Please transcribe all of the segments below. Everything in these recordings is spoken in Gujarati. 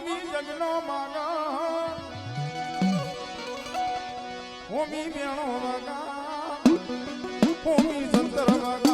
હોમી જગનો માગા. હોમી મેણો વાગા હોમી સંતર વાગા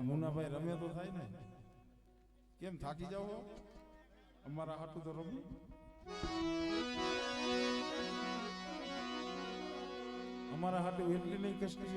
પણ મુનાભાઈ રમે તો થાય ને. કેમ થાકી જાવ અમારા હાટું તો રમું. અમારા હાટું એટલી નહીં કષ્ટી